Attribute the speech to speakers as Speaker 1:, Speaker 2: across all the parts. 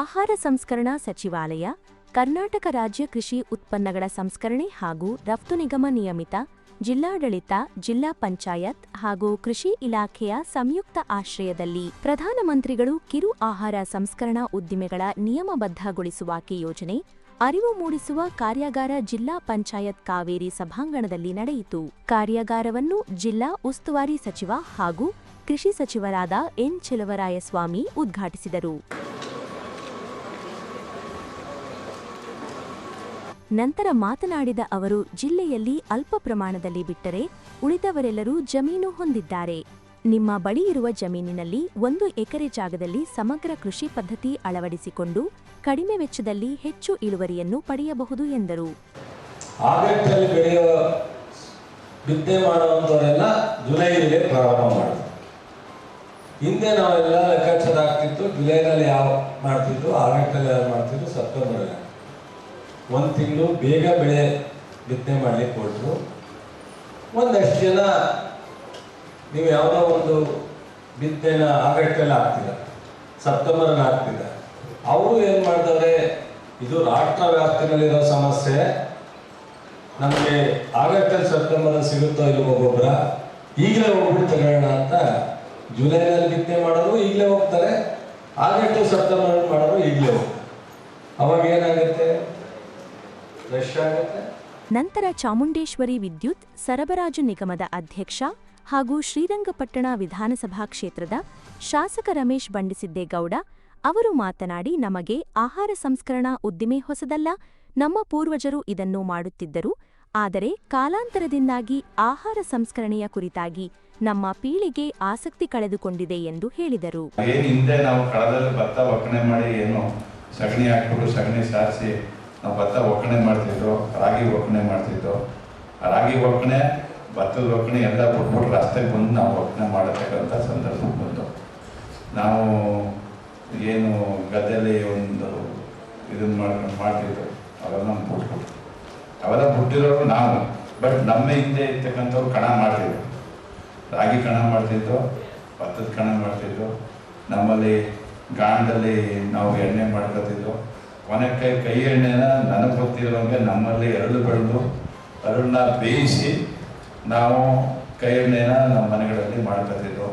Speaker 1: ಆಹಾರ ಸಂಸ್ಕರಣಾ ಸಚಿವಾಲಯ, ಕರ್ನಾಟಕ ರಾಜ್ಯ ಕೃಷಿ ಉತ್ಪನ್ನಗಳ ಸಂಸ್ಕರಣೆ ಹಾಗೂ ರಫ್ತು ನಿಗಮ ನಿಯಮಿತ, ಜಿಲ್ಲಾಡಳಿತ, ಜಿಲ್ಲಾ ಪಂಚಾಯತ್ ಹಾಗೂ ಕೃಷಿ ಇಲಾಖೆಯ ಸಂಯುಕ್ತ ಆಶ್ರಯದಲ್ಲಿ ಪ್ರಧಾನಮಂತ್ರಿಗಳು ಕಿರು ಆಹಾರ ಸಂಸ್ಕರಣಾ ಉದ್ದಿಮೆಗಳ ನಿಯಮಬದ್ಧಗೊಳಿಸುವಾಕೆ ಯೋಜನೆ ಅರಿವು ಮೂಡಿಸುವ ಕಾರ್ಯಾಗಾರ ಜಿಲ್ಲಾ ಪಂಚಾಯತ್ ಕಾವೇರಿ ಸಭಾಂಗಣದಲ್ಲಿ ನಡೆಯಿತು. ಕಾರ್ಯಾಗಾರವನ್ನು ಜಿಲ್ಲಾ ಉಸ್ತುವಾರಿ ಸಚಿವ ಹಾಗೂ ಕೃಷಿ ಸಚಿವರಾದ ಎನ್. ಚೆಲುವರಾಯಸ್ವಾಮಿ ಉದ್ಘಾಟಿಸಿದರು. ನಂತರ ಮಾತನಾಡಿದ ಅವರು, ಜಿಲ್ಲೆಯಲ್ಲಿ ಅಲ್ಪ ಪ್ರಮಾಣದಲ್ಲಿ ಬಿಟ್ಟರೆ ಉಳಿದವರೆಲ್ಲರೂ ಜಮೀನು ಹೊಂದಿದ್ದಾರೆ. ನಿಮ್ಮ ಬಳಿ ಇರುವ ಜಮೀನಿನಲ್ಲಿ ಒಂದು ಎಕರೆ ಜಾಗದಲ್ಲಿ ಸಮಗ್ರ ಕೃಷಿ ಪದ್ಧತಿ ಅಳವಡಿಸಿಕೊಂಡು ಕಡಿಮೆ ವೆಚ್ಚದಲ್ಲಿ ಹೆಚ್ಚು ಇಳುವರಿಯನ್ನು ಪಡೆಯಬಹುದು ಎಂದರು.
Speaker 2: ಬಿತ್ತನೆ ಮಾಡುವಂಥವರೆಲ್ಲ ಜುಲೈನಲ್ಲಿ ಪ್ರಾರಂಭ ಮಾಡಿದ್ರು. ಹಿಂದೆ ನಾವೆಲ್ಲ ಲೆಕ್ಕಾಚಾರ ಆಗ್ತಿತ್ತು, ಜುಲೈನಲ್ಲಿ ಯಾವ ಮಾಡ್ತಿದ್ರು ಆಗಸ್ಟಲ್ಲಿ ಯಾವ ಮಾಡ್ತಿದ್ರು, ಸೆಪ್ಟೆಂಬರಲ್ಲಿ. ಒಂದು ತಿಂಗಳು ಬೇಗ ಬೆಳೆ ಬಿತ್ತನೆ ಮಾಡಲಿಕ್ಕೆ ಕೊಟ್ಟರು ಒಂದಷ್ಟು ಜನ ನೀವು ಯಾವುದೋ ಒಂದು ಬಿತ್ತನೆನ ಆಗಸ್ಟಲ್ಲಿ ಆಗ್ತಿಲ್ಲ ಸೆಪ್ಟೆಂಬರಲ್ಲಿ ಆಗ್ತಿಲ್ಲ ಅವರು ಏನು ಮಾಡ್ತಾರೆ, ಇದು ರಾಷ್ಟ್ರ ವ್ಯಾಪ್ತಿನಲ್ಲಿರೋ ಸಮಸ್ಯೆ. ನಮಗೆ ಆಗಸ್ಟಲ್ಲಿ ಸೆಪ್ಟೆಂಬರ್ ಸಿಗುತ್ತೋ ಇಲ್ಲವೋ ಗೊಬ್ಬರ, ಈಗಲೇ ಹೋಗ್ಬಿಟ್ಟು ತಗೊಳ್ಳೋಣ ಅಂತ ಜುಲೈನಲ್ಲಿ ಬಿತ್ತನೆ ಮಾಡೋರು ಈಗಲೇ ಹೋಗ್ತಾರೆ, ಆಗಸ್ಟು ಸೆಪ್ಟೆಂಬರ್ ಮಾಡೋರು ಈಗಲೇ ಹೋಗ್ತಾರೆ. ಅವಾಗ ಏನಾಗುತ್ತೆ?
Speaker 1: ನಂತರ ಚಾಮುಂಡೇಶ್ವರಿ ವಿದ್ಯುತ್ ಸರಬರಾಜು ನಿಗಮದ ಅಧ್ಯಕ್ಷ ಹಾಗೂ ಶ್ರೀರಂಗಪಟ್ಟಣ ವಿಧಾನಸಭಾ ಕ್ಷೇತ್ರದ ಶಾಸಕ ರಮೇಶ್ ಬಂಡಿಸಿದ್ದೇಗೌಡ ಅವರು ಮಾತನಾಡಿ ನಮಗೆ ಆಹಾರ ಸಂಸ್ಕರಣಾ ಉದ್ದಿಮೆ ಹೊಸದಲ್ಲ ನಮ್ಮ ಪೂರ್ವಜರು ಇದನ್ನು ಮಾಡುತ್ತಿದ್ದರು ಆದರೆ ಕಾಲಾಂತರದಿಂದಾಗಿ ಆಹಾರ ಸಂಸ್ಕರಣೆಯ ಕುರಿತಾಗಿ ನಮ್ಮ ಪೀಳಿಗೆ ಆಸಕ್ತಿ ಕಳೆದುಕೊಂಡಿದೆ ಎಂದು ಹೇಳಿದರು.
Speaker 3: ಏನು ಹಿಂದೆ ನಾವು ಕಳೆದಲ್ಲಿ ಭತ್ತ ಒಕ್ಕಣೆ ಮಾಡಿ ಏನು ಸಗಣಿ ಹಾಕ್ಬಿಟ್ಟು ಸಗಣಿ ಸಾರಿಸಿ ನಾವು ಭತ್ತ ಒಕ್ಕಣೆ ಮಾಡ್ತಿದ್ರು, ರಾಗಿ ಒಕ್ಕಣೆ ಮಾಡ್ತಿದ್ರು. ರಾಗಿ ಒಕ್ಕಣೆ, ಭತ್ತದ ಒಕ್ಕಣೆ ಎಲ್ಲ ಕೊಟ್ಬಿಟ್ಟು ರಸ್ತೆಗೆ ಬಂದು ನಾವು ಒಕ್ಕಣೆ ಮಾಡತಕ್ಕಂಥ ಸಂದರ್ಭ ಬಂತು ನಾವು ಏನು ಗದ್ದೆಯಲ್ಲಿ ಒಂದು ಇದನ್ನ ಮಾಡ್ಕೊಂಡು ಮಾಡ್ತಿದ್ರು. ಅವೆಲ್ಲ ಬಿಟ್ಬಿಟ್ಟು ಅವೆಲ್ಲ ಬಿಟ್ಟಿರೋರು ನಾವು. ಬಟ್ ನಮ್ಮ ಹಿಂದೆ ಇರ್ತಕ್ಕಂಥವ್ರು ಕಣ ಮಾಡ್ತಿದ್ರು. ರಾಗಿ ಕಣ ಮಾಡ್ತಿದ್ರು, ಭತ್ತದ ಕಣ ಮಾಡ್ತಿದ್ರು. ನಮ್ಮಲ್ಲಿ ಗಾಣದಲ್ಲಿ ನಾವು ಎಣ್ಣೆ ಮಾಡ್ಕೊತಿದ್ದು ಕೊನೆ ಕೈ ಎಣ್ಣೆನ ನನಗೆ ಗೊತ್ತಿರುವಂಗೆ ನಮ್ಮಲ್ಲಿ ಎರಡು ಬೆಳೆದು ಅರಳನ್ನ ಬೇಯಿಸಿ ನಾವು ಕೈ ಎಣ್ಣೆನ ನಮ್ಮ ಮನೆಗಳಲ್ಲಿ ಮಾಡ್ಕೊತಿದ್ದು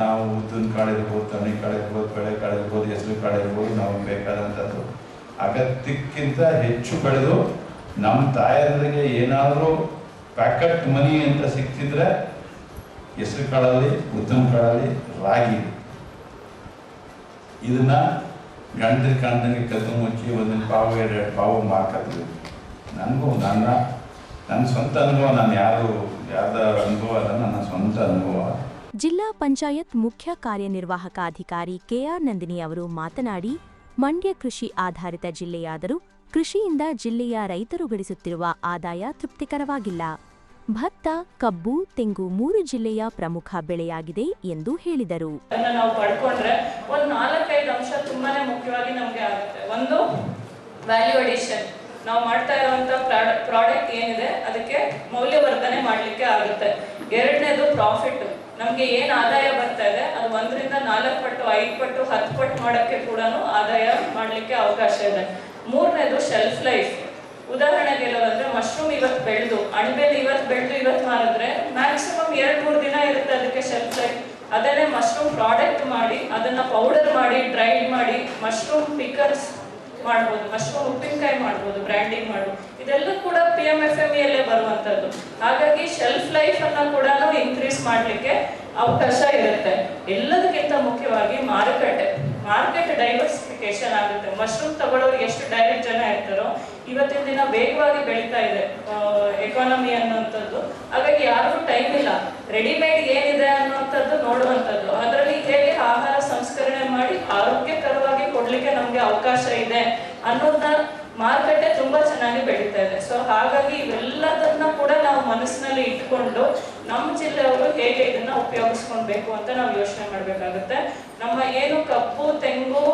Speaker 3: ನಾವು ಉದ್ದಿನ ಕಾಳು ಇರ್ಬೋದು ತಣ್ಣಿ ಕಾಳು ಇರ್ಬೋದು, ಬೇಳೆ ಕಾಳು ಇರ್ಬೋದು, ಹೆಸರು ಕಾಳು ಇರ್ಬೋದು, ನಾವು ಬೇಕಾದಂಥದ್ದು. ಅಗತ್ಯಕ್ಕಿಂತ ಹೆಚ್ಚು ಬೆಳೆದು ನಮ್ಮ ತಾಯಂದ್ರಿಗೆ ಏನಾದರೂ ಪ್ಯಾಕೆಟ್ ಮನಿ ಅಂತ ಸಿಕ್ತಿದ್ರೆ ಹೆಸರು ಕಾಳಲ್ಲಿ, ಉದ್ದಿನ ಕಾಳಲ್ಲಿ ರಾಗಿ. ಇದನ್ನ ಗಂಡದ ಕಾಣ್ದಂಗೆ ಕೆಲಸ ಮುಚ್ಚಿ ಒಂದಿನ ಪಾವು ಎರಡು ಪಾವು ಮಾರ್ಕತ್ತೀವಿ ನನಗೂ ನನ್ನ ನನ್ನ ಸ್ವಂತ ಅನುಭವ, ನಾನು ಯಾರು, ಯಾರ್ದಾರ ಅನುಭವ ಅಲ್ಲ, ನನ್ನ ಸ್ವಂತ ಅನುಭವ.
Speaker 1: ಜಿಲ್ಲಾ ಪಂಚಾಯತ್ ಮುಖ್ಯ ಕಾರ್ಯನಿರ್ವಾಹಕ ಅಧಿಕಾರಿ ಕೆಆರ್ ನಂದಿನಿ ಅವರು ಮಾತನಾಡಿ, ಮಂಡ್ಯ ಕೃಷಿ ಆಧಾರಿತ ಜಿಲ್ಲೆಯಾದರೂ ಕೃಷಿಯಿಂದ ಜಿಲ್ಲೆಯ ರೈತರು ಗಳಿಸುತ್ತಿರುವ ಆದಾಯ ತೃಪ್ತಿಕರವಾಗಿಲ್ಲ. ಭತ್ತ, ಕಬ್ಬು, ತೆಂಗು ಮೂರು ಜಿಲ್ಲೆಯ ಪ್ರಮುಖ ಬೆಳೆಯಾಗಿದೆ ಎಂದು ಹೇಳಿದರು.
Speaker 4: ನಾವು ಪಡ್ಕೊಂಡ್ರೆ ಒಂದು ನಾಲ್ಕೈದು ಅಂಶ ತುಂಬಾನೇ ಮುಖ್ಯವಾಗಿ ನಮಗೆ ಆಗುತ್ತೆ. ಒಂದು ವ್ಯಾಲ್ಯೂ ಅಡಿಷನ್ ನಾವು ಮಾಡ್ತಾ ಇರುವಂತ ಪ್ರಾಡಕ್ಟ್ ಏನಿದೆ, ಅದಕ್ಕೆ ಮೌಲ್ಯವರ್ಧನೆ ಮಾಡ್ಲಿಕ್ಕೆ ಆಗುತ್ತೆ. ಎರಡನೇದು ಪ್ರಾಫಿಟ್ ನಮ್ಗೆ ಏನ್ ಆದಾಯ ಬರ್ತಾ ಇದೆ, ಅದು ಒಂದರಿಂದ ನಾಲ್ಕು ಪಟ್ಟು, ಐದು ಪಟ್ಟು, ಹತ್ತು ಪಟ್ಟು ಮಾಡೋಕ್ಕೆ ಕೂಡ ಆದಾಯ ಮಾಡಲಿಕ್ಕೆ ಅವಕಾಶ ಇದೆ. ಮೂರನೇದು ಶೆಲ್ಫ್ ಲೈಫ್ ಉದಾಹರಣೆಗೆ ಹೇಳೋದಂದ್ರೆ ಮಶ್ರೂಮ್ ಇವತ್ತು ಬೆಳೆದು, ಅಣಬೆಲ್ ಇವತ್ತು ಬೆಳೆದು ಇವತ್ತು ಮಾರಿದ್ರೆ ಮ್ಯಾಕ್ಸಿಮಮ್ ಎರಡ್ ಮೂರು ದಿನ ಇರುತ್ತೆ ಅದಕ್ಕೆ ಶೆಲ್ಫ್ ಲೈಫ್ ಅದನ್ನೇ ಮಶ್ರೂಮ್ ಪ್ರಾಡಕ್ಟ್ ಮಾಡಿ, ಅದನ್ನ ಪೌಡರ್ ಮಾಡಿ ಡ್ರೈಡ್ ಮಾಡಿ ಮಶ್ರೂಮ್ ಪಿಕರ್ಸ್ ಮಾಡ್ಬೋದು ಮಶ್ರೂಮ್ ಉಪ್ಪಿನಕಾಯಿ ಮಾಡ್ಬೋದು ಬ್ರ್ಯಾಂಡಿಂಗ್ ಮಾಡ್ಬೋದು ಇದೆಲ್ಲ ಕೂಡ ಪಿ ಎಂ ಎಫ್ ಎಂ ಎಲ್ಲೇ ಬರುವಂತದ್ದು ಹಾಗಾಗಿ ಶೆಲ್ಫ್ ಲೈಫ್ ಅನ್ನ ಕೂಡ ಇನ್ಕ್ರೀಸ್ ಮಾಡ್ಲಿಕ್ಕೆ ಅವಕಾಶ ಇರುತ್ತೆ. ಎಲ್ಲದಕ್ಕಿಂತ ಮುಖ್ಯವಾಗಿ ಮಾರುಕಟ್ಟೆ. ಮಾರ್ಕೆಟ್ ಡೈವರ್ಸಿಫಿಕೇಶನ್ ಆಗುತ್ತೆ. ಮಶ್ರೂಮ್ ತಗೊಳ್ಳೋರು ಎಷ್ಟು ಡೈರೆಕ್ಟ್ ಜನ ಇರ್ತಾರೋ, ಇವತ್ತಿನ ದಿನ ವೇಗವಾಗಿ ಬೆಳೀತಾ ಇದೆ ಎಕಾನಮಿ ಅನ್ನುವಂಥದ್ದು. ಹಾಗಾಗಿ ಯಾರಿಗೂ ಟೈಮ್ ಇಲ್ಲ. ರೆಡಿಮೇಡ್ ಏನಿದೆ ಅನ್ನುವಂಥದ್ದು ನೋಡುವಂಥದ್ದು. ಅದರಲ್ಲಿ ಹೇಗೆ ಆಹಾರ ಸಂಸ್ಕರಣೆ ಮಾಡಿ ಆರೋಗ್ಯಕರವಾಗಿ ಕೊಡ್ಲಿಕ್ಕೆ ನಮಗೆ ಅವಕಾಶ ಇದೆ ಅನ್ನೋದನ್ನ ಮಾರುಕಟ್ಟೆ ತುಂಬಾ ಚೆನ್ನಾಗಿ ಬೆಳೀತಾ ಇದೆ. ಸೊ ಹಾಗಾಗಿ ಇವೆಲ್ಲದನ್ನ ಕೂಡ ನಾವು ಮನಸ್ಸಿನಲ್ಲಿ ಇಟ್ಕೊಂಡು ನಮ್ಮ ಜಿಲ್ಲೆಯವರು ಹೇಗೆ ಇದನ್ನ ಉಪಯೋಗಿಸ್ಕೊಳ್ಬೇಕು ಅಂತ ನಾವು ಯೋಚನೆ ಮಾಡಬೇಕಾಗುತ್ತೆ. ನಮ್ಮ ಏನು ಕಬ್ಬು, ತೆಂಗು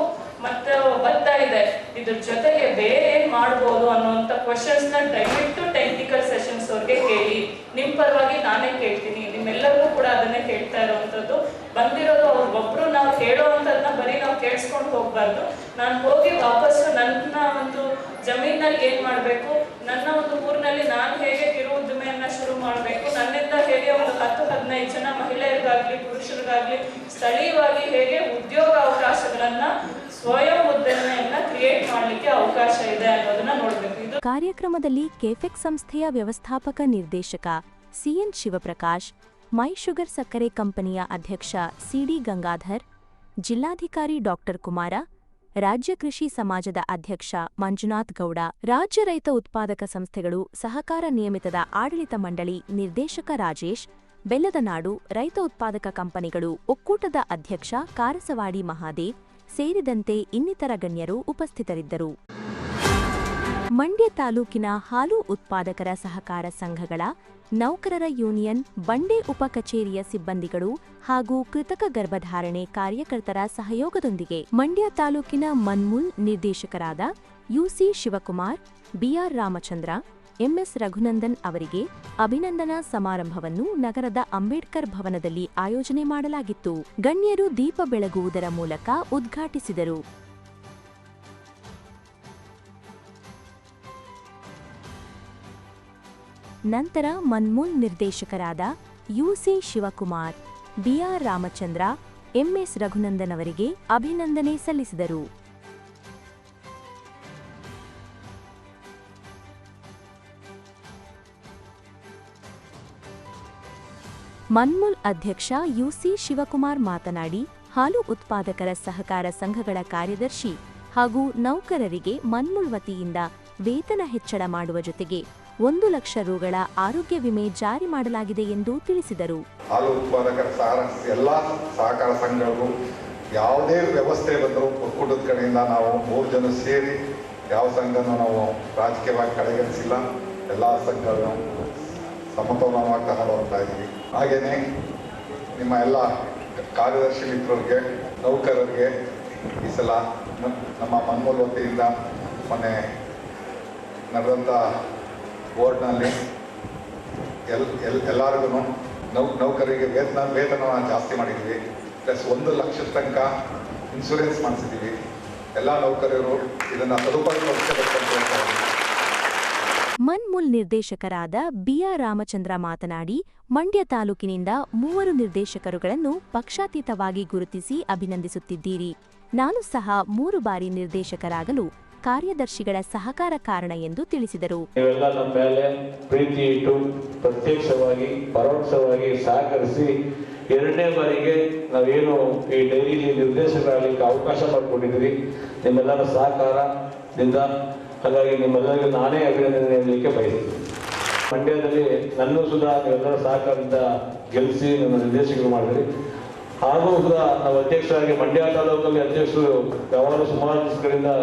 Speaker 4: ಮತ್ತೆ ಭತ್ತ ಇದೆ, ಇದ್ರ ಜೊತೆಗೆ ಬೇರೆ ಏನ್ ಮಾಡ್ಬೋದು ಅನ್ನುವಂತ ಕ್ವಶನ್ಸ್ನ ದಯವಿಟ್ಟು ಟೆಕ್ನಿಕಲ್ ಸೆಷನ್ಸ್ ಅವ್ರಿಗೆ ಕೇಳಿ. ನಿಮ್ ಪರವಾಗಿ ನಾನೇ ಕೇಳ್ತೀನಿ. ನಿಮ್ಮೆಲ್ಲರಿಗೂ ಕೂಡ ಅದನ್ನೇ ಕೇಳ್ತಾ ಇರುವಂತದ್ದು. ಬಂದಿರೋದು ಅವ್ರು ಒಬ್ರು, ನಾವು ಹೇಳೋವಂಥದ್ದನ್ನ ಬರೀ ನಾವು ಕೇಳಿಸ್ಕೊಂಡು ಹೋಗ್ಬಾರ್ದು. ನಾನು ಹೋಗಿ ವಾಪಸ್ಸು ನನ್ನ ಒಂದು ಜಮೀನಲ್ಲಿ ಏನ್ ಮಾಡಬೇಕು? ನನ್ನ ಒಂದು ಊರಿನಲ್ಲಿ ನಾನು ಹೇಗೆ ಉದ್ದಿಮೆಯನ್ನ ಶುರು ಮಾಡಬೇಕು. ನನ್ನಿಂದ ಹೇಗೆ ಒಂದು ಹತ್ತು, ಹದಿನೈದು ಜನ ಮಹಿಳೆಯರಿಗಾಗ್ಲಿ, ಪುರುಷರಿಗಾಗ್ಲಿ, ಸ್ಥಳೀಯವಾಗಿ ಹೇಗೆ ಉದ್ಯೋಗ ಅವಕಾಶಗಳನ್ನ ಸ್ವಯಂ ಉದ್ಯಮೆಯನ್ನ ಕ್ರಿಯೇಟ್ ಮಾಡಲಿಕ್ಕೆ ಅವಕಾಶ ಇದೆ ಅನ್ನೋದನ್ನ ನೋಡಬೇಕು. ಇದು
Speaker 1: ಕಾರ್ಯಕ್ರಮದಲ್ಲಿ ಕೆಫೆಕ್ ಸಂಸ್ಥೆಯ ವ್ಯವಸ್ಥಾಪಕ ನಿರ್ದೇಶಕ ಸಿಎನ್ ಶಿವಪ್ರಕಾಶ್, ಮೈ ಶುಗರ್ ಸಕ್ಕರೆ ಕಂಪನಿಯ ಅಧ್ಯಕ್ಷ ಸಿಡಿ ಗಂಗಾಧರ್, ಜಿಲ್ಲಾಧಿಕಾರಿ ಡಾಕ್ಟರ್ ಕುಮಾರ ರಾಜ್ಯ ಕೃಷಿ ಸಮಾಜದ ಅಧ್ಯಕ್ಷ ಮಂಜುನಾಥ್ ಗೌಡ, ರಾಜ್ಯ ರೈತ ಉತ್ಪಾದಕ ಸಂಸ್ಥೆಗಳು ಸಹಕಾರ ನಿಯಮಿತದ ಆಡಳಿತ ಮಂಡಳಿ ನಿರ್ದೇಶಕ ರಾಜೇಶ್, ಬೆಲ್ಲದ ನಾಡು ರೈತ ಉತ್ಪಾದಕ ಕಂಪನಿಗಳು ಒಕ್ಕೂಟದ ಅಧ್ಯಕ್ಷ ಕಾರಸವಾಡಿ ಮಹಾದೇವ್ ಸೇರಿದಂತೆ ಇನ್ನಿತರ ಗಣ್ಯರು ಉಪಸ್ಥಿತರಿದ್ದರು. ಮಂಡ್ಯ ತಾಲೂಕಿನ ಹಾಲು ಉತ್ಪಾದಕರ ಸಹಕಾರ ಸಂಘಗಳ ನೌಕರರ ಯೂನಿಯನ್, ಬಂಡೆ ಉಪ ಕಚೇರಿಯ ಸಿಬ್ಬಂದಿಗಳು ಹಾಗೂ ಕೃತಕ ಗರ್ಭಧಾರಣೆ ಕಾರ್ಯಕರ್ತರ ಸಹಯೋಗದೊಂದಿಗೆ ಮಂಡ್ಯ ತಾಲೂಕಿನ ಮನ್ಮೂಲ್ ನಿರ್ದೇಶಕರಾದ UC Shivakumar, B R Ramachandra, MS Raghunandan ಅವರಿಗೆ ಅಭಿನಂದನಾ ಸಮಾರಂಭವನ್ನು ನಗರದ ಅಂಬೇಡ್ಕರ್ ಭವನದಲ್ಲಿ ಆಯೋಜನೆ ಮಾಡಲಾಗಿತ್ತು. ಗಣ್ಯರು ದೀಪ ಬೆಳಗುವುದರ ಮೂಲಕ ಉದ್ಘಾಟಿಸಿದರು. ನಂತರ ಮನ್ಮೂಲ್ ನಿರ್ದೇಶಕರಾದ UC Shivakumar B R Ramachandra MS Raghunandan ಅವರಿಗೆ ಅಭಿನಂದನೆ ಸಲ್ಲಿಸಿದರು. ಮನ್ಮೂಲ್ ಅಧ್ಯಕ್ಷ ಯುಸಿ ಶಿವಕುಮಾರ್ ಮಾತನಾಡಿ, ಹಾಲು ಉತ್ಪಾದಕರ ಸಹಕಾರ ಸಂಘಗಳ ಕಾರ್ಯದರ್ಶಿ ಹಾಗೂ ನೌಕರರಿಗೆ ಮನ್ಮೂಲ್ ವತಿಯಿಂದ ವೇತನ ಹೆಚ್ಚಳ ಮಾಡುವ ಜೊತೆಗೆ ಒಂದು ಲಕ್ಷ ರುಗಳ ಆರೋಗ್ಯ ವಿಮೆ ಜಾರಿ ಮಾಡಲಾಗಿದೆ ಎಂದು ತಿಳಿಸಿದರು.
Speaker 5: ಹಾಲು ಉತ್ಪಾದಕರ ಎಲ್ಲ ಸಹಕಾರ ಸಂಘಗಳು ಯಾವುದೇ ವ್ಯವಸ್ಥೆ ಬಂದರೂ ಒಕ್ಕೂಟದ ಕಡೆಯಿಂದ ನಾವು ಮೂರು ಜನ ಸೇರಿ ಯಾವ ಸಂಘನೂ ನಾವು ರಾಜಕೀಯವಾಗಿ ಕಡೆಗಣಿಸಿಲ್ಲ. ಎಲ್ಲ ಸಂಘಗಳನ್ನು ಸಮತೋಲನವಾಗಿ ತಗೊಂಡು ಇದ್ದೀವಿ. ಹಾಗೆಯೇ ನಿಮ್ಮ ಎಲ್ಲ ಕಾರ್ಯದರ್ಶಿ ಮಿತ್ರರಿಗೆ, ನೌಕರರಿಗೆ ಈ ಸಲ ನಮ್ಮ ಮನ್ಮೂಲ್ ವತಿಯಿಂದ ಮೊನ್ನೆ ನಡೆದಂಥ ಬೋರ್ಡ್ನಲ್ಲಿ ಎಲ್ ಎಲ್ ಎಲ್ಲರಿಗೂ ನೌ ನೌಕರಿಗೆ ವೇತನ, ವೇತನವನ್ನು ಜಾಸ್ತಿ ಮಾಡಿದ್ದೀವಿ. ಪ್ಲಸ್ ಒಂದು ಲಕ್ಷದ ತನಕ ಇನ್ಶೂರೆನ್ಸ್ ಮಾಡಿಸಿದ್ದೀವಿ. ಎಲ್ಲ ನೌಕರರು ಇದನ್ನು ಸದುಪಯೋಗ ಪಡಿಸಬೇಕು ಅಂತ ಹೇಳ್ತಾ ಇದ್ದೀನಿ.
Speaker 1: ಮನ್ಮೂಲ್ ನಿರ್ದೇಶಕರಾದ ಬಿಆರ್ ರಾಮಚಂದ್ರ ಮಾತನಾಡಿ, ಮಂಡ್ಯ ತಾಲೂಕಿನಿಂದ ಮೂವರು ನಿರ್ದೇಶಕರುಗಳನ್ನು ಪಕ್ಷಾತೀತವಾಗಿ ಗುರುತಿಸಿ ಅಭಿನಂದಿಸುತ್ತಿದ್ದೀರಿ. ನಾನು ಸಹ ಮೂರು ಬಾರಿ ನಿರ್ದೇಶಕರಾಗಲು ಕಾರ್ಯದರ್ಶಿಗಳ ಸಹಕಾರ ಕಾರಣ ಎಂದು ತಿಳಿಸಿದರು.
Speaker 6: ನಮ್ಮ ಮೇಲೆ ಪ್ರೀತಿ ಇಟ್ಟು ಪ್ರತ್ಯಕ್ಷವಾಗಿ, ಪರೋಕ್ಷವಾಗಿ ಸಹಕರಿಸಿ ಎರಡನೇ ಬಾರಿಗೆ ನಾವೇನು ಈ ಡೈರಿಲಿ ನಿರ್ದೇಶಕರಾಗಲಿಕ್ಕೆ ಅವಕಾಶ ಮಾಡಿಕೊಂಡಿದ್ದೀರಿ ನಿಮ್ಮೆಲ್ಲರ ಸಹಕಾರದಿಂದ ಹಾಗಾಗಿ ನಿಮ್ಮೆಲ್ಲರಿಗೂ ನಾನೇ ಅಭಿನಂದನೆ ನೀಡಲಿಕ್ಕೆ ಬಯಸ್ತೀನಿ. ಮಂಡ್ಯದಲ್ಲಿ ನನ್ನೂ ಸುಧಾ ನೀವೆಲ್ಲರ ಸಹಕಾರದಿಂದ ಗೆಲ್ಲಿಸಿ ನನ್ನ ನಿರ್ದೇಶಕರು ಮಾಡಿದ್ರಿ. ಹಾಗೂ ಕೂಡ ನಾವು ಅಧ್ಯಕ್ಷರಾಗಿ ಮಂಡ್ಯ ತಾಲೂಕಲ್ಲಿ ಅಧ್ಯಕ್ಷರು ಯಾವಾಗಲೂ ಸುಮಾರು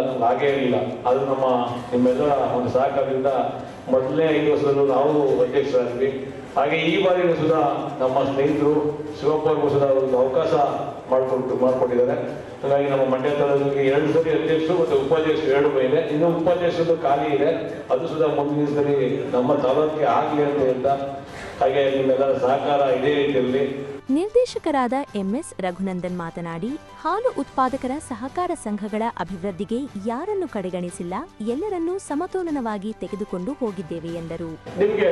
Speaker 6: ನಮ್ಗೆ ಆಗೇ ಇರಲಿಲ್ಲ. ಅದು ನಮ್ಮ ನಿಮ್ಮೆಲ್ಲರ ಒಂದು ಸಹಕಾರದಿಂದ ಮೊದಲನೇ ಐದು ವರ್ಷದಲ್ಲೂ ನಾವು ಅಧ್ಯಕ್ಷರಾದ್ವಿ. ಹಾಗೆ ಈ ಬಾರಿಯೂ ಸುಧ ನಮ್ಮ ಸ್ನೇಹಿತರು ಶಿವಪ್ಪ ಸುಧ ಸುಧಾ ಒಂದು ಅವಕಾಶ ಮಾಡಿಕೊಟ್ಟು ಮಾಡಿಕೊಟ್ಟಿದ್ದಾರೆ. ಹಾಗಾಗಿ ನಮ್ಮ ಮಂಡ್ಯ ತಾಲೂಕಿಗೆ ಎರಡು ಸರಿ ಅಧ್ಯಕ್ಷರು ಮತ್ತು ಉಪಾಧ್ಯಕ್ಷರು ಎರಡು ಇದೆ ಇನ್ನು ಉಪಾಧ್ಯಕ್ಷರದ್ದು ಖಾಲಿ ಇದೆ. ಅದು ಸುಧ ಮುಂದಿನ ಸರಿ ನಮ್ಮ ತಾಲೂಕಿಗೆ ಆಗಲಿ ಅಂತ ಹೇಳ್ತಾ, ಹಾಗೆ ನಿಮ್ಮೆಲ್ಲರ ಸಹಕಾರ ಇದೇ ರೀತಿಯಲ್ಲಿ
Speaker 1: ನಿರ್ದೇಶಕರಾದ ಎಂಎಸ್ ರಘುನಂದನ್ ಮಾತನಾಡಿ, ಹಾಲು ಉತ್ಪಾದಕರ ಸಹಕಾರ ಸಂಘಗಳ ಅಭಿವೃದ್ಧಿಗೆ ಯಾರನ್ನು ಕಡೆಗಣಿಸಿಲ್ಲ, ಎಲ್ಲರನ್ನೂ ಸಮತೋಲನವಾಗಿ ತೆಗೆದುಕೊಂಡು ಹೋಗಿದ್ದೇವೆ ಎಂದರು.
Speaker 7: ನಿಮಗೆ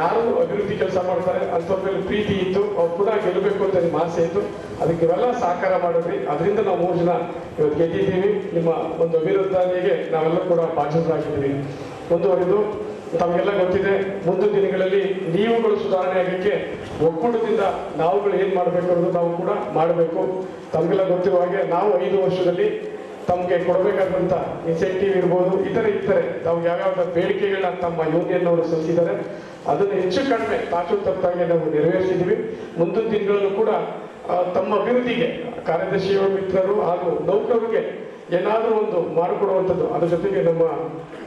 Speaker 7: ಯಾರು ಅಭಿವೃದ್ಧಿ ಕೆಲಸ ಮಾಡ್ತಾರೆ ಅಂತವ್ರ ಪ್ರೀತಿ ಇತ್ತು, ಅವ್ರು ಪುನಃ ಗೆಲ್ಲಬೇಕು ಅಂತ ನಿಮ್ಮ ಆಸೆ ಇತ್ತು. ಅದಕ್ಕೆ ಇವೆಲ್ಲ ಸಹಕಾರ ಮಾಡಿದ್ರಿ. ಅದರಿಂದ ನಾವು ಮೂರು ಜನ ಇವತ್ತು ಗೆದ್ದಿದ್ದೀವಿ. ನಿಮ್ಮ ಒಂದು ಅಭಿವೃದ್ಧಿಗೆ ನಾವೆಲ್ಲ ಕೂಡ ಭಾಜನರಾಗಿದ್ದೀವಿ. ಮುಂದುವರೆದು ತಮಗೆಲ್ಲ ಗೊತ್ತಿದೆ, ಮುಂದಿನ ದಿನಗಳಲ್ಲಿ ನೀವುಗಳು ಸುಧಾರಣೆ ಆಗಲಿಕ್ಕೆ ಒಕ್ಕೂಟದಿಂದ ನಾವುಗಳು ಏನು ಮಾಡಬೇಕು ಅನ್ನೋದು ನಾವು ಕೂಡ ಮಾಡಬೇಕು. ತಮಗೆಲ್ಲ ಗೊತ್ತಿರುವ ಹಾಗೆ ನಾವು ಐದು ವರ್ಷದಲ್ಲಿ ತಮಗೆ ಕೊಡಬೇಕಾದಂಥ ಇನ್ಸೆಂಟಿವ್ ಇರ್ಬೋದು, ಇತರೆ ಇತರೆ. ತಾವು ಯಾವ್ಯಾವ ಬೇಡಿಕೆಗಳನ್ನ ತಮ್ಮ ಯೂನಿಯನ್ ಅವರು ಸಲ್ಲಿಸಿದ್ದಾರೆ, ಅದನ್ನು ಹೆಚ್ಚು ಕಡಿಮೆ ತಾಚು ತಪ್ಪಾಗಿ ನಾವು ನೆರವೇರಿಸಿದ್ದೀವಿ. ಮುಂದಿನ ದಿನಗಳಲ್ಲೂ ಕೂಡ ತಮ್ಮ ಅಭಿವೃದ್ಧಿಗೆ ಕಾರ್ಯದರ್ಶಿಯ ಮಿತ್ರರು ಹಾಗೂ ನೌಕರರಿಗೆ ಏನಾದರೂ ಒಂದು ಮಾಡಿಕೊಡುವಂಥದ್ದು ಅದ್ರ ಜೊತೆಗೆ ನಮ್ಮ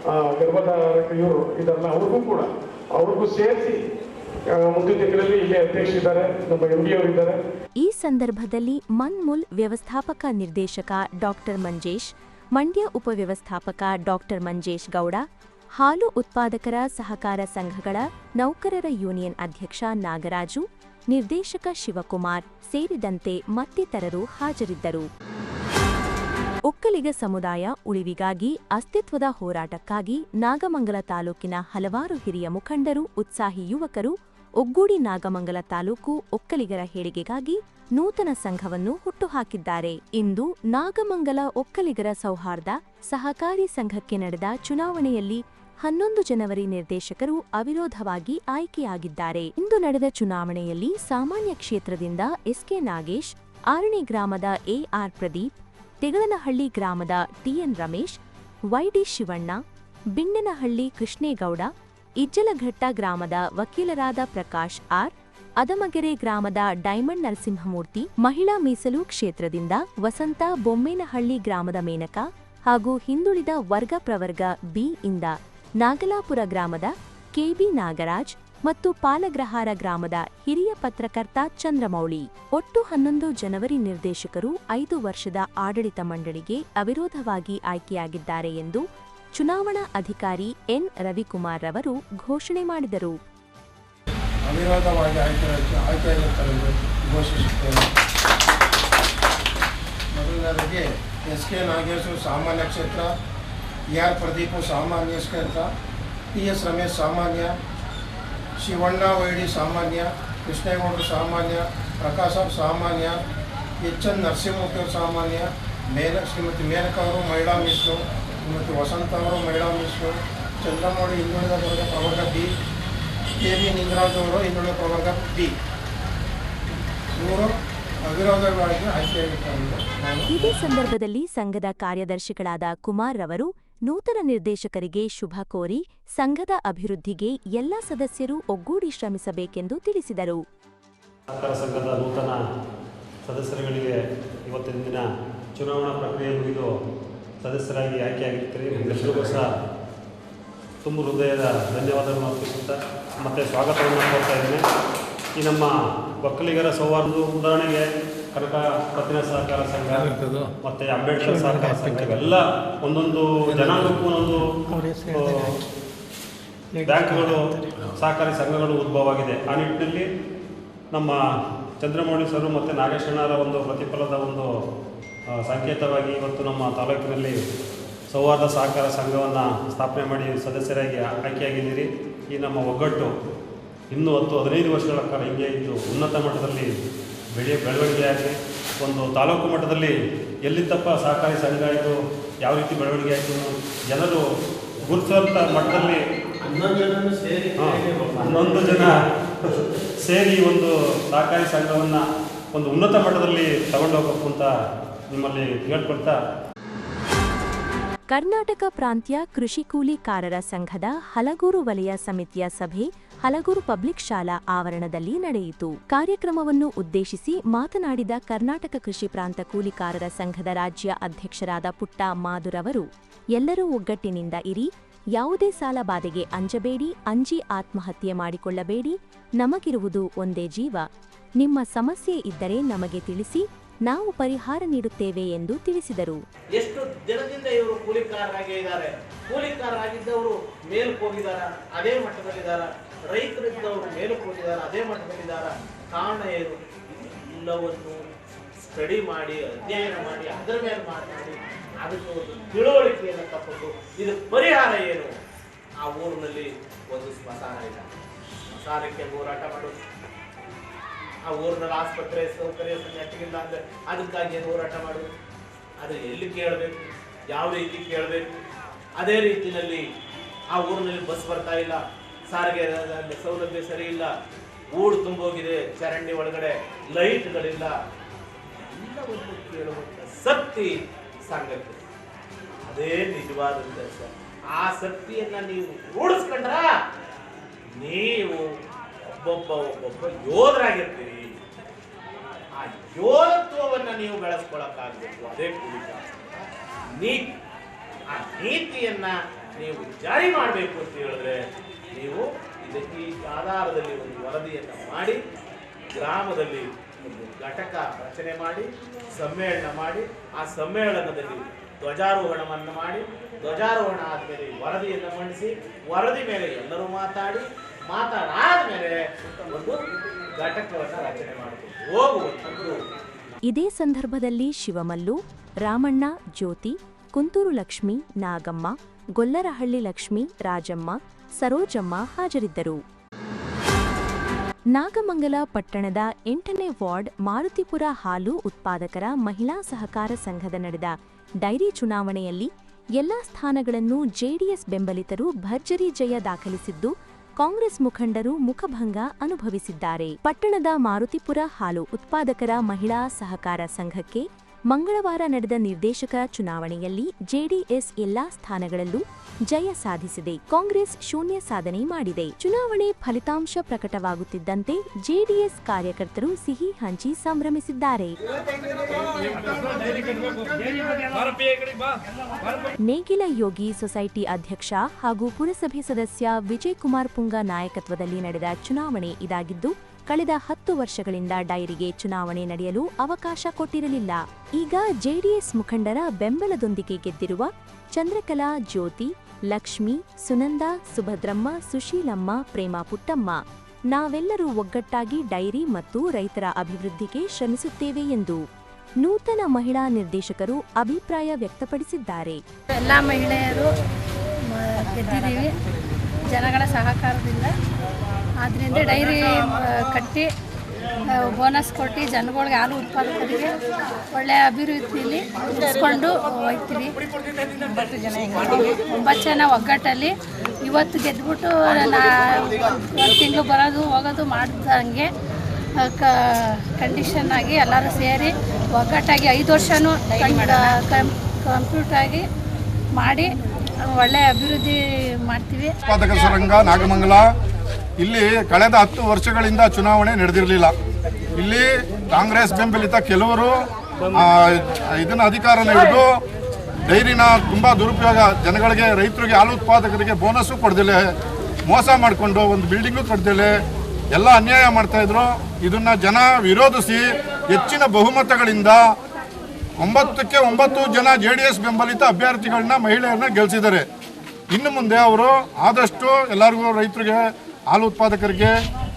Speaker 7: ಆ, ಗರ್ಭಧಾರಕ ಇವರು ಇದಲ್ಲ ಅವ್ರಿಗೂ ಕೂಡ ಅವ್ರಿಗೂ ಸೇರಿಸಿ ನಮ್ಮ
Speaker 1: ಈ ಸಂದರ್ಭದಲ್ಲಿ ಮನ್ಮುಲ್ ವ್ಯವಸ್ಥಾಪಕ ನಿರ್ದೇಶಕ ಡಾಕ್ಟರ್ ಮಂಜೇಶ್ ಮಂಡ್ಯ ಉಪವ್ಯವಸ್ಥಾಪಕ ಡಾಕ್ಟರ್ ಮಂಜೇಶ್ ಗೌಡ ಹಾಲು ಉತ್ಪಾದಕರ ಸಹಕಾರ ಸಂಘಗಳ ನೌಕರರ ಯೂನಿಯನ್ ಅಧ್ಯಕ್ಷ ನಾಗರಾಜು ನಿರ್ದೇಶಕ ಶಿವಕುಮಾರ್ ಸೇರಿದಂತೆ ಮತ್ತಿತರರು ಹಾಜರಿದ್ದರು. ಒಕ್ಕಲಿಗ ಸಮುದಾಯ ಉಳಿವಿಗಾಗಿ ಅಸ್ತಿತ್ವದ ಹೋರಾಟಕ್ಕಾಗಿ ನಾಗಮಂಗಲ ತಾಲೂಕಿನ ಹಲವಾರು ಹಿರಿಯ ಮುಖಂಡರು, ಉತ್ಸಾಹಿ ಯುವಕರು, ಒಗ್ಗೂಡಿ ನಾಗಮಂಗಲ ತಾಲೂಕು ಒಕ್ಕಲಿಗರ ಹೇಳಿಗೆಗಾಗಿ ನೂತನ ಸಂಘವನ್ನು ಹುಟ್ಟುಹಾಕಿದ್ದಾರೆ. ಇಂದು ನಾಗಮಂಗಲ ಒಕ್ಕಲಿಗರ ಸೌಹಾರ್ದ ಸಹಕಾರಿ ಸಂಘಕ್ಕೆ ನಡೆದ ಚುನಾವಣೆಯಲ್ಲಿ ಹನ್ನೊಂದು ಜನವರಿ ನಿರ್ದೇಶಕರು ಅವಿರೋಧವಾಗಿ ಆಯ್ಕೆಯಾಗಿದ್ದಾರೆ. ಇಂದು ನಡೆದ ಚುನಾವಣೆಯಲ್ಲಿ ಸಾಮಾನ್ಯ ಕ್ಷೇತ್ರದಿಂದ ಎಸ್ಕೆ ನಾಗೇಶ್ ಆರಣಿ ಗ್ರಾಮದ ಎಆರ್ ಪ್ರದೀಪ್ ತೆಗಳನಹಳ್ಳಿ ಗ್ರಾಮದ ಟಿಎನ್ ರಮೇಶ್, ವೈಡಿ ಶಿವಣ್ಣ, ಬಿಣ್ಣನಹಳ್ಳಿ ಕೃಷ್ಣೇಗೌಡ, ಇಜ್ಜಲಘಟ್ಟ ಗ್ರಾಮದ ವಕೀಲರಾದ ಪ್ರಕಾಶ್ ಆರ್ ಅದಮಗೆರೆ ಗ್ರಾಮದ ಡೈಮಂಡ್ ನರಸಿಂಹಮೂರ್ತಿ, ಮಹಿಳಾ ಮೀಸಲು ಕ್ಷೇತ್ರದಿಂದ ವಸಂತ ಬೊಮ್ಮೇನಹಳ್ಳಿ ಗ್ರಾಮದ ಮೇನಕ ಹಾಗೂ ಹಿಂದುಳಿದ ವರ್ಗ ಪ್ರವರ್ಗ ಬಿ ಇಂದ ನಾಗಲಾಪುರ ಗ್ರಾಮದ ಕೆಬಿ ನಾಗರಾಜ್ ಮತ್ತು ಪಾಲಗ್ರಹಾರ ಗ್ರಾಮದ ಹಿರಿಯ ಪತ್ರಕರ್ತ ಚಂದ್ರಮೌಳಿ. ಒಟ್ಟು ಹನ್ನೊಂದು ಜನವರಿ ನಿರ್ದೇಶಕರು ಐದು ವರ್ಷದ ಆಡಳಿತ ಮಂಡಳಿಗೆ ಅವಿರೋಧವಾಗಿ ಆಯ್ಕೆಯಾಗಿದ್ದಾರೆ ಎಂದು ಚುನಾವಣಾ ಅಧಿಕಾರಿ ಎನ್. ರವಿಕುಮಾರ್ ರವರು ಘೋಷಣೆ ಮಾಡಿದರು.
Speaker 8: ಮೊದಲನೇದಾಗಿ ಎಸ್. ಕೆ. ನಾಗೇಶು ಸಾಮಾನ್ಯ ಕ್ಷೇತ್ರ ಇ ಆರ್. ಪ್ರದೀಪು ಸಾಮಾನ್ಯ ಕ್ಷೇತ್ರ, ಟಿ. ಎಸ್. ರಮೇಶ್ ಸಾಮಾನ್ಯ ಶಿವಣ್ಣ, ವೈಡಿ ಸಾಮಾನ್ಯ, ಕೃಷ್ಣೇಗೌಡರು ಸಾಮಾನ್ಯ, ಪ್ರಕಾಶ ಅವ್ರು ಸಾಮಾನ್ಯ ಎಚ್ ಎನ್ ನರಸಿಂಹಮೂರ್ತಿ ಅವರು ಸಾಮಾನ್ಯ ಮೇನ ಶ್ರೀಮತಿ ಮೇನಕ ಅವರು ಮಹಿಳಾ ಮಿಶ್ರು ಶ್ರೀಮತಿ ವಸಂತ ಅವರು ಮಹಿಳಾ ಮೀಸಲು ಚಂದ್ರಮೌಳಿ ಹಿಂದುಳಿದ ವರ್ಗ ಪ್ರವರ್ಗ ಬಿ, ಕೆ ವಿ ನಿಂಗರಾಜ್ ಅವರು ಹಿಂದುಳಿದ ಪ್ರವರ್ಗ ಬಿ. ಇವರು ಅವಿರೋಧವಾಗಿ ಆಯ್ಕೆಯಾಗಿದ್ದಾರೆ
Speaker 1: ಇದೇ ಸಂದರ್ಭದಲ್ಲಿ ಸಂಘದ ಕಾರ್ಯದರ್ಶಿಗಳಾದ ಕುಮಾರ್ ರವರು ನೂತನ ನಿರ್ದೇಶಕರಿಗೆ ಶುಭ ಕೋರಿ ಸಂಘದ ಅಭಿವೃದ್ಧಿಗೆ ಎಲ್ಲ ಸದಸ್ಯರು ಒಗ್ಗೂಡಿ ಶ್ರಮಿಸಬೇಕೆಂದು ತಿಳಿಸಿದರು.
Speaker 9: ಸಂಘದ ನೂತನ ಸದಸ್ಯರುಗಳಿಗೆ ಇವತ್ತಿನ ದಿನ ಚುನಾವಣಾ ಪ್ರಕ್ರಿಯೆ ಮುಗಿದು ಸದಸ್ಯರಾಗಿ ಆಯ್ಕೆಯಾಗಿರ್ತೀರಿ. ಸಹ ತುಂಬ ಹೃದಯದ ಧನ್ಯವಾದಗಳನ್ನು ಅರ್ಪಿಸುತ್ತಾ ಮತ್ತು ಸ್ವಾಗತವನ್ನು ಕೋರ್ತಾ ಇದ್ದೇನೆ. ಈ ನಮ್ಮ ಒಕ್ಕಲಿಗರ ಸೌಹಾರ್ದ ಉದಾಹರಣೆಗೆ ಕನಕ ರತ್ನ ಸಹಕಾರ ಸಂಘ ಮತ್ತು ಅಂಬೇಡ್ಕರ್ ಸಹಕಾರ ಸಂಘ ಇವೆಲ್ಲ ಒಂದೊಂದು ಜನಾಂಗಕ್ಕೂ ಒಂದೊಂದು ಬ್ಯಾಂಕ್ಗಳು ಸಹಕಾರಿ ಸಂಘಗಳು ಉದ್ಭವವಾಗಿದೆ. ಆ ನಿಟ್ಟಿನಲ್ಲಿ ನಮ್ಮ ಚಂದ್ರಮೌಳಿ ಸರ್ ಮತ್ತು ನಾಗೇಶಣ್ಣರ ಒಂದು ಪ್ರತಿಫಲದ ಒಂದು ಸಂಕೇತವಾಗಿ ಇವತ್ತು ನಮ್ಮ ತಾಲೂಕಿನಲ್ಲಿ ಸೌಹಾರ್ದ ಸಹಕಾರ ಸಂಘವನ್ನು ಸ್ಥಾಪನೆ ಮಾಡಿ ಸದಸ್ಯರಾಗಿ ಆಯ್ಕೆಯಾಗಿದ್ದೀರಿ. ಈ ನಮ್ಮ ಒಗ್ಗಟ್ಟು ಇನ್ನೂ ಹತ್ತು ಹದಿನೈದು ವರ್ಷಗಳ ಕಾಲ ಹಿಂಗೆ ಇದ್ದು ಉನ್ನತ ಮಟ್ಟದಲ್ಲಿ ಬೆಳೆ ಬೆಳವಣಿಗೆ ಆಗಲಿ ಒಂದು ತಾಲೂಕು ಮಟ್ಟದಲ್ಲಿ ಎಲ್ಲಿದ್ದಪ್ಪ ಸಹಕಾರಿ ಸಂಘ ಆಯಿತು ಯಾವ ರೀತಿ ಬೆಳವಣಿಗೆ ಆಯಿತು ಜನರು ಗುರುತಿಸುವಂಥ ಮಟ್ಟದಲ್ಲಿ ಸೇರಿ ಹನ್ನೊಂದು ಜನ ಸೇರಿ ಒಂದು ಸಹಕಾರಿ ಸಂಘವನ್ನು ಒಂದು ಉನ್ನತ ಮಟ್ಟದಲ್ಲಿ ತಗೊಂಡು ಹೋಗಬೇಕು ಅಂತ ನಿಮ್ಮಲ್ಲಿ ಹೇಳ್ಕೊಡ್ತಾ
Speaker 1: ಕರ್ನಾಟಕ ಪ್ರಾಂತ್ಯ ಕೃಷಿ ಕೂಲಿಕಾರರ ಸಂಘದ ಹಲಗೂರು ವಲಯ ಸಮಿತಿಯ ಸಭೆ ಹಲಗೂರು ಪಬ್ಲಿಕ್ ಶಾಲಾ ಆವರಣದಲ್ಲಿ ನಡೆಯಿತು. ಕಾರ್ಯಕ್ರಮವನ್ನು ಉದ್ದೇಶಿಸಿ ಮಾತನಾಡಿದ ಕರ್ನಾಟಕ ಕೃಷಿ ಪ್ರಾಂತ ಕೂಲಿಕಾರರ ಸಂಘದ ರಾಜ್ಯ ಅಧ್ಯಕ್ಷರಾದ ಪುಟ್ಟ ಮಾದುರವರು ಎಲ್ಲರೂ ಒಗ್ಗಟ್ಟಿನಿಂದ ಇರಿ, ಯಾವುದೇ ಸಾಲ ಬಾಧೆಗೆ ಅಂಜಬೇಡಿ, ಅಂಜಿ ಆತ್ಮಹತ್ಯೆ ಮಾಡಿಕೊಳ್ಳಬೇಡಿ, ನಮಗಿರುವುದು ಒಂದೇ ಜೀವ. ನಿಮ್ಮ ಸಮಸ್ಯೆ ಇದ್ದರೆ ನಮಗೆ ತಿಳಿಸಿ, ನಾವು ಪರಿಹಾರ ನೀಡುತ್ತೇವೆ ಎಂದು ತಿಳಿಸಿದರು.
Speaker 10: ಎಷ್ಟು ದಿನದಿಂದ ಇವರು ಕೂಲಿಕಾರರಾಗಿ ಇದ್ದಾರೆ ಕೂಲಿಕಾರರಾಗಿದ್ದವರು ಮೇಲ್ಕೋಗಿದ್ದಾರ, ಅದೇ ಮಟ್ಟದಲ್ಲಿದ್ದಾರ. ರೈತರಿದ್ದವರು ಮೇಲಕ್ಕೆ ಹೋಗಿದ್ದಾರೆ ಅದೇ ಮಟ್ಟದಲ್ಲಿದ್ದಾರೆ ಕಾರಣ ಏನು? ಎಲ್ಲವನ್ನು ಸ್ಟಡಿ ಮಾಡಿ, ಅಧ್ಯಯನ ಮಾಡಿ, ಅದರ ಮೇಲೆ ಮಾತನಾಡಿ ಅದಕ್ಕೆ ಒಂದು ತಿಳುವಳಿಕೆಯನ್ನು ತಕೊಂಡು ಇದು ಪರಿಹಾರ ಏನು? ಆ ಊರಿನಲ್ಲಿ ಒಂದು ಸ್ಮಶಾನ ಇಲ್ಲ ಸ್ಮಶಾನಕ್ಕೆ ಹೋರಾಟ ಮಾಡೋದು. ಆ ಊರಿನಲ್ಲಿ ಆಸ್ಪತ್ರೆ ಸೌಕರ್ಯ ನೆಟ್ಟಿಗಿಲ್ಲ ಅಂದ್ರೆ ಅದಕ್ಕಾಗಿ ಏನು ಹೋರಾಟ ಮಾಡೋದು. ಅದು ಎಲ್ಲಿ ಕೇಳಬೇಕು? ಯಾವ ರೀತಿ ಕೇಳಬೇಕು? ಅದೇ ರೀತಿಯಲ್ಲಿ ಆ ಊರಿನಲ್ಲಿ ಬಸ್ ಬರ್ತಾ ಇಲ್ಲ. ಸಾರಿಗೆ ಸೌಲಭ್ಯ ಸರಿ ಇಲ್ಲ ಊಡು ತುಂಬೋಗಿದೆ, ಚರಂಡಿ ಒಳಗಡೆ ಲೈಟ್ಗಳಿಲ್ಲ ಎಲ್ಲವನ್ನು ಕೇಳುವಂತ ಶಕ್ತಿ ಸಂಗತಿ ಅದೇ ನಿಜವಾದ ಸ- ಆ ಶಕ್ತಿಯನ್ನ ನೀವು ರೂಢಿಸ್ಕೊಂಡ್ರ? ನೀವು ಒಬ್ಬೊಬ್ಬ ಒಬ್ಬೊಬ್ಬ ಯೋಧರಾಗಿರ್ತೀರಿ. ಆ ಯೋಧತ್ವವನ್ನ ನೀವು ಬೆಳೆಸ್ಕೊಳಕ್ಕಾಗಬೇಕು. ಅದೇ ಕುರಿತ ನೀತಿ ಆ ನೀತಿಯನ್ನ ನೀವು ಜಾರಿ ಮಾಡಬೇಕು ಅಂತ ಹೇಳಿದ್ರೆ ನೀವು ಇದಕ್ಕೆ ಆಧಾರದಲ್ಲಿ ಒಂದು ವರದಿಯನ್ನು ಮಾಡಿ, ಗ್ರಾಮದಲ್ಲಿ ಒಂದು ಘಟಕ ರಚನೆ ಮಾಡಿ, ಸಮ್ಮೇಳನ ಮಾಡಿ, ಆ ಸಮ್ಮೇಳನದಲ್ಲಿ ಧ್ವಜಾರೋಹಣವನ್ನು ಮಾಡಿ, ಧ್ವಜಾರೋಹಣ ಆದಮೇಲೆ ವರದಿಯನ್ನು ಮಂಡಿಸಿ, ವರದಿ ಮೇಲೆ ಎಲ್ಲರೂ ಮಾತಾಡಿ, ಮಾತಾಡಾದ ಮೇಲೆ ಒಂದು ಘಟಕವನ್ನು ರಚನೆ ಮಾಡಬೇಕು ಹೋಗುವಂಥದ್ದು
Speaker 1: ಇದೇ ಸಂದರ್ಭದಲ್ಲಿ ಶಿವಮಲ್ಲು, ರಾಮಣ್ಣ, ಜ್ಯೋತಿ ಕುಂತೂರು ಲಕ್ಷ್ಮಿ, ನಾಗಮ್ಮ, ಗೊಲ್ಲರಹಳ್ಳಿ ಲಕ್ಷ್ಮಿ, ರಾಜಮ್ಮ, ಸರೋಜಮ್ಮ ಹಾಜರಿದ್ದರು. ನಾಗಮಂಗಲ ಪಟ್ಟಣದ ಎಂಟನೇ ವಾರ್ಡ್ ಮಾರುತಿಪುರ ಹಾಲು ಉತ್ಪಾದಕರ ಮಹಿಳಾ ಸಹಕಾರ ಸಂಘದ ನಡೆದ ಡೈರಿ ಚುನಾವಣೆಯಲ್ಲಿ ಎಲ್ಲಾ ಸ್ಥಾನಗಳನ್ನು ಜೆಡಿಎಸ್ ಬೆಂಬಲಿತರು ಭರ್ಜರಿ ಜಯ ದಾಖಲಿಸಿದ್ದು ಕಾಂಗ್ರೆಸ್ ಮುಖಂಡರು ಮುಖಭಂಗ ಅನುಭವಿಸಿದ್ದಾರೆ. ಪಟ್ಟಣದ ಮಾರುತಿಪುರ ಹಾಲು ಉತ್ಪಾದಕರ ಮಹಿಳಾ ಸಹಕಾರ ಸಂಘಕ್ಕೆ ಮಂಗಳವಾರ ನಡೆದ ನಿರ್ದೇಶಕ ಚುನಾವಣೆಯಲ್ಲಿ ಜೆಡಿಎಸ್ ಎಲ್ಲಾ ಸ್ಥಾನಗಳಲ್ಲೂ ಜಯ ಸಾಧಿಸಿದೆ. ಕಾಂಗ್ರೆಸ್ ಶೂನ್ಯ ಸಾಧನೆ ಮಾಡಿದೆ. ಚುನಾವಣೆ ಫಲಿತಾಂಶ ಪ್ರಕಟವಾಗುತ್ತಿದ್ದಂತೆ ಜೆಡಿಎಸ್ ಕಾರ್ಯಕರ್ತರು ಸಿಹಿ ಹಂಚಿ ಸಂಭ್ರಮಿಸಿದ್ದಾರೆ. ನೇಗಿಲ ಯೋಗಿ ಸೊಸೈಟಿ ಅಧ್ಯಕ್ಷ ಹಾಗೂ ಪುರಸಭೆ ಸದಸ್ಯ ವಿಜಯ್ ಕುಮಾರ್ ಪುಂಗ ನಾಯಕತ್ವದಲ್ಲಿ ನಡೆದ ಚುನಾವಣೆ ಇದಾಗಿದ್ದು ಕಳೆದ ಹತ್ತು ವರ್ಷಗಳಿಂದ ಡೈರಿಗೆ ಚುನಾವಣೆ ನಡೆಯಲು ಅವಕಾಶ ಕೊಟ್ಟಿರಲಿಲ್ಲ. ಈಗ ಜೆಡಿಎಸ್ ಮುಖಂಡರ ಬೆಂಬಲದೊಂದಿಗೆ ಗೆದ್ದಿರುವ ಚಂದ್ರಕಲಾ ಜ್ಯೋತಿ, ಲಕ್ಷ್ಮಿ, ಸುನಂದ, ಸುಭದ್ರಮ್ಮ, ಸುಶೀಲಮ್ಮ, ಪ್ರೇಮ ಪುಟ್ಟಮ್ಮ. ನಾವೆಲ್ಲರೂ ಒಗ್ಗಟ್ಟಾಗಿ ಡೈರಿ ಮತ್ತು ರೈತರ ಅಭಿವೃದ್ಧಿಗೆ ಶ್ರಮಿಸುತ್ತೇವೆ ಎಂದು ನೂತನ ಮಹಿಳಾ ನಿರ್ದೇಶಕರು ಅಭಿಪ್ರಾಯ ವ್ಯಕ್ತಪಡಿಸಿದ್ದಾರೆ.
Speaker 11: ಎಲ್ಲ ಮಹಿಳೆಯರು ಗೆದ್ದಿದ್ದೀವಿ. ಜನಗಳ ಸಹಕಾರದಿಂದ. ಆದ್ದರಿಂದ ಡೈರಿ ಕಟ್ಟಿ ಬೋನಸ್ ಕೊಟ್ಟು ಜನಗಳಿಗೆ ಹಾಲು ಉತ್ಪಾದಕರಿಗೆ ಒಳ್ಳೆಯ ಅಭಿವೃದ್ಧಿಯಲ್ಲಿ ಉಳಿಸ್ಕೊಂಡು ಹೋಗ್ತೀವಿ. ಒಂಬತ್ತು ಜನ ಒಗ್ಗಟ್ಟಲ್ಲಿ ಇವತ್ತು ಗೆದ್ಬಿಟ್ಟು ನಾ ತಿಂಗಳು ಬರೋದು, ಹೋಗೋದು ಮಾಡ್ದಂಗೆ ಕ ಕಂಡೀಷನ್ ಆಗಿ ಎಲ್ಲರೂ ಸೇರಿ ಒಗ್ಗಟ್ಟಾಗಿ ಐದು ವರ್ಷವೂ ಕಂಪ್ಯೂಟರ್ ಆಗಿ ಮಾಡಿ ಒಳ್ಳೆಯ ಅಭಿವೃದ್ಧಿ ಮಾಡ್ತೀವಿ.
Speaker 5: ಸಂಘ, ನಾಗಮಂಗಲ ಇಲ್ಲಿ ಕಳೆದ ಹತ್ತು ವರ್ಷಗಳಿಂದ ಚುನಾವಣೆ ನಡೆದಿರಲಿಲ್ಲ. ಇಲ್ಲಿ ಕಾಂಗ್ರೆಸ್ ಬೆಂಬಲಿತ ಕೆಲವರು ಇದನ್ನ ಅಧಿಕಾರನ ಹಿಡಿದು ಡೈರಿನ ತುಂಬ ದುರುಪಯೋಗ, ಜನಗಳಿಗೆ, ರೈತರಿಗೆ, ಹಾಲು ಉತ್ಪಾದಕರಿಗೆ ಬೋನಸ್ಸು ಕೊಡ್ದಿಲ್ಲ, ಮೋಸ ಮಾಡಿಕೊಂಡು ಒಂದು ಬಿಲ್ಡಿಂಗು ಕಟ್ದಿಲ್ಲ ಎಲ್ಲ ಅನ್ಯಾಯ ಮಾಡ್ತಾ ಇದನ್ನು ಇದನ್ನ ಜನ ವಿರೋಧಿಸಿ ಹೆಚ್ಚಿನ ಬಹುಮತಗಳಿಂದ ಒಂಬತ್ತಕ್ಕೆ ಒಂಬತ್ತು ಜನ ಜೆ ಡಿ ಎಸ್ ಬೆಂಬಲಿತ ಅಭ್ಯರ್ಥಿಗಳನ್ನ ಮಹಿಳೆಯರನ್ನ ಗೆಲ್ಲಿಸಿದ್ದಾರೆ ಇನ್ನು ಮುಂದೆ ಅವರು ಆದಷ್ಟು ಎಲ್ಲರಿಗೂ ರೈತರಿಗೆ ಹಾಲು ಉತ್ಪಾದಕರಿಗೆ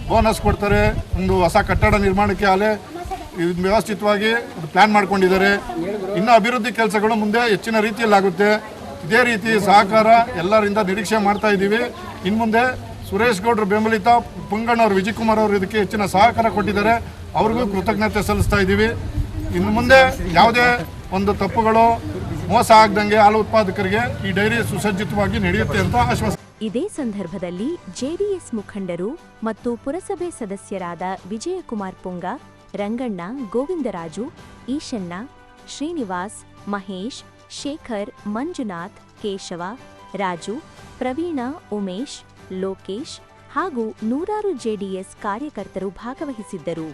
Speaker 5: ಬೋನಸ್ ಕೊಡ್ತಾರೆ. ಒಂದು ಹೊಸ ಕಟ್ಟಡ ನಿರ್ಮಾಣಕ್ಕೆ ಅಲ್ಲೇ ವ್ಯವಸ್ಥಿತವಾಗಿ ಪ್ಲ್ಯಾನ್ ಮಾಡ್ಕೊಂಡಿದ್ದಾರೆ. ಇನ್ನು ಅಭಿವೃದ್ಧಿ ಕೆಲಸಗಳು ಮುಂದೆ ಹೆಚ್ಚಿನ ರೀತಿಯಲ್ಲಾಗುತ್ತೆ. ಇದೇ ರೀತಿ ಸಹಕಾರ ಎಲ್ಲರಿಂದ ನಿರೀಕ್ಷೆ ಮಾಡ್ತಾ ಇದ್ದೀವಿ. ಇನ್ನು ಮುಂದೆ ಸುರೇಶ್ ಗೌಡ್ರು ಬೆಂಬಲಿತ ಪುಂಗಣ್ಣವ್ರು ವಿಜಯಕುಮಾರ್ ಅವರು ಇದಕ್ಕೆ ಹೆಚ್ಚಿನ ಸಹಕಾರ ಕೊಟ್ಟಿದ್ದಾರೆ. ಅವ್ರಿಗೂ ಕೃತಜ್ಞತೆ ಸಲ್ಲಿಸ್ತಾ ಇದ್ದೀವಿ. ಇನ್ನು ಮುಂದೆ ಯಾವುದೇ ಒಂದು ತಪ್ಪುಗಳು ಮೋಸ ಆಗ್ದಂಗೆ ಹಾಲು ಉತ್ಪಾದಕರಿಗೆ ಈ ಡೈರಿ ಸುಸಜ್ಜಿತವಾಗಿ ನಡೆಯುತ್ತೆ ಅಂತ ಆಶ್ವಾಸ
Speaker 1: ಇದೇ ಸಂದರ್ಭದಲ್ಲಿ ಜೆಡಿಎಸ್ ಮುಖಂಡರು ಮತ್ತು ಪುರಸಭೆ ಸದಸ್ಯರಾದ ವಿಜಯಕುಮಾರ್ ಪುಂಗ, ರಂಗಣ್ಣ ಗೋವಿಂದರಾಜು, ಈಶಣ್ಣ, ಶ್ರೀನಿವಾಸ್, ಮಹೇಶ್, ಶೇಖರ್, ಮಂಜುನಾಥ್, ಕೇಶವ, ರಾಜು, ಪ್ರವೀಣ, ಉಮೇಶ್, ಲೋಕೇಶ್ ಹಾಗೂ ನೂರಾರು ಜೆಡಿಎಸ್ ಕಾರ್ಯಕರ್ತರು ಭಾಗವಹಿಸಿದ್ದರು.